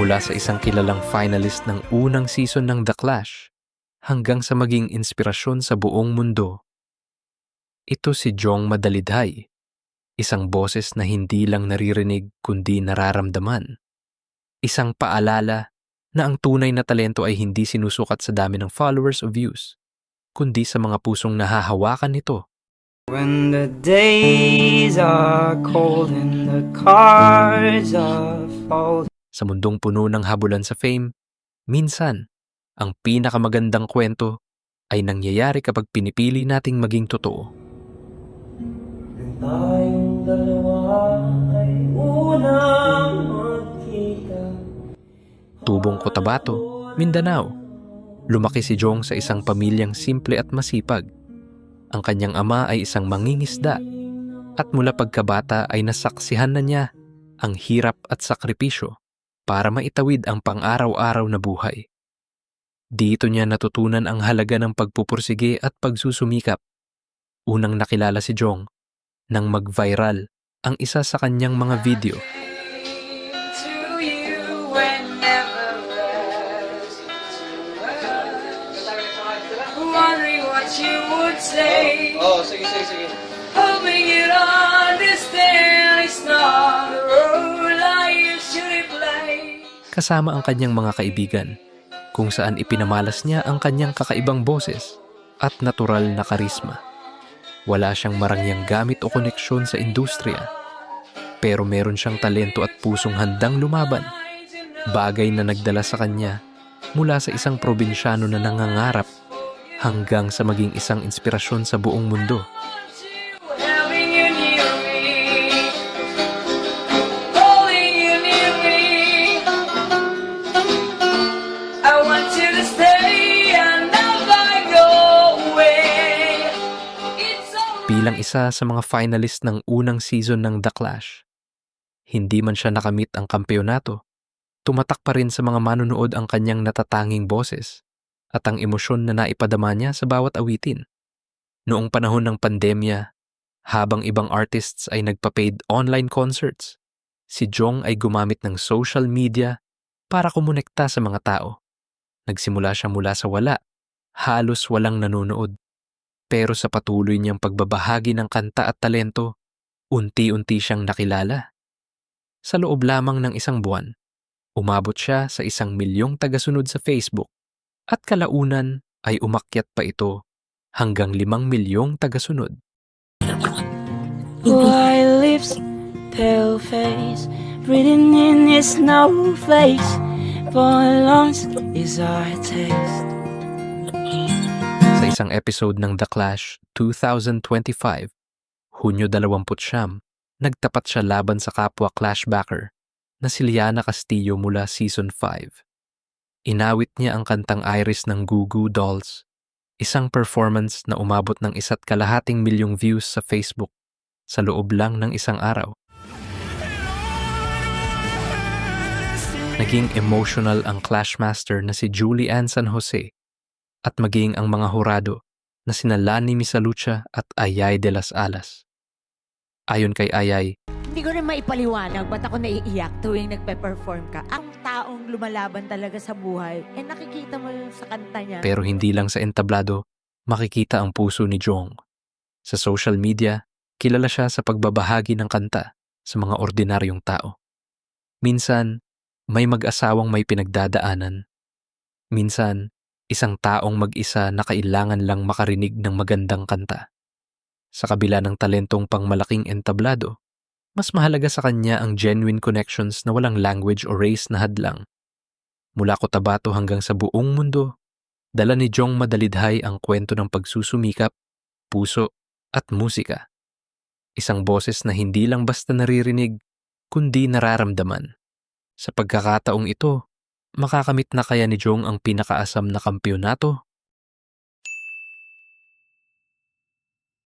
Mula sa isang kilalang finalist ng unang season ng The Clash hanggang sa maging inspirasyon sa buong mundo. Ito si Jong Madalidhay, isang boses na hindi lang naririnig kundi nararamdaman. Isang paalala na ang tunay na talento ay hindi sinusukat sa dami ng followers o views, kundi sa mga pusong nahahawakan nito. When the days are cold and the cards are folded. Sa mundong puno ng habulan sa fame, minsan, ang pinakamagandang kwento ay nangyayari kapag pinipili nating maging totoo. Tayong dalawa ay unang magkita. Tubong Cotabato, Mindanao. Lumaki si Jong sa isang pamilyang simple at masipag. Ang kanyang ama ay isang mangingisda at mula pagkabata ay nasaksihan na niya ang hirap at sakripisyo para maitawid ang pang-araw-araw na buhay. Dito niya natutunan ang halaga ng pagpupursige at pagsusumikap. Unang nakilala si Jong nang mag-viral ang isa sa kanyang mga video To you whenever there's Wondering what you would say. Oh, sige, sige, sige. Hoping you'd understand kasama ang kanyang mga kaibigan, kung saan ipinamalas niya ang kanyang kakaibang boses at natural na karisma. Wala siyang marangyang gamit o koneksyon sa industriya, pero meron siyang talento at pusong handang lumaban, bagay na nagdala sa kanya mula sa isang probinsyano na nangangarap hanggang sa maging isang inspirasyon sa buong mundo. Bilang isa sa mga finalist ng unang season ng The Clash, hindi man siya nakamit ang kampeonato, tumatak pa rin sa mga manonood ang kanyang natatanging boses at ang emosyon na naipadama niya sa bawat awitin. Noong panahon ng pandemya, habang ibang artists ay nagpa-paid online concerts, si Jong ay gumamit ng social media para kumonekta sa mga tao. Nagsimula siya mula sa wala, halos walang nanonood. Pero sa patuloy niyang pagbabahagi ng kanta at talento, unti-unti siyang nakilala. Sa loob lamang ng isang buwan, umabot siya sa isang milyong tagasunod sa Facebook at kalaunan ay umakyat pa ito hanggang limang milyong tagasunod. White lips, pale face, breathing in your snowflakes. For lungs is our taste. Sa isang episode ng The Clash 2025, Hunyo 20, nagtapat siya laban sa kapwa Clashbacker na si Liana Castillo mula Season 5. Inawit niya ang kantang Iris ng Goo Goo Dolls, isang performance na umabot ng isa't kalahating milyong views sa Facebook sa loob lang ng isang araw. Naging emotional ang Clashmaster na si Julie Ann San Jose at maging ang mga hurado na sina Lani Misalucha at Ayay de las Alas. Ayon kay Ayay, Hindi ko rin maipaliwanag ba't ako naiiyak tuwing nagpe-perform ka. Ang taong lumalaban talaga sa buhay, eh nakikita mo yun sa kanta niya. pero hindi lang sa entablado, makikita ang puso ni Jong. Sa social media, kilala siya sa pagbabahagi ng kanta sa mga ordinaryong tao. Minsan, may mag-asawang may pinagdadaanan. Minsan, isang taong mag-isa na kailangan lang makarinig ng magandang kanta. Sa kabila ng talentong pangmalaking entablado, mas mahalaga sa kanya ang genuine connections na walang language o race na hadlang. Mula Cotabato hanggang sa buong mundo, dala ni Jong Madalidhay ang kwento ng pagsusumikap, puso at musika. Isang boses na hindi lang basta naririnig, kundi nararamdaman. Sa pagkakataong ito, makakamit na kaya ni Jong ang pinakaasam na kampyonato?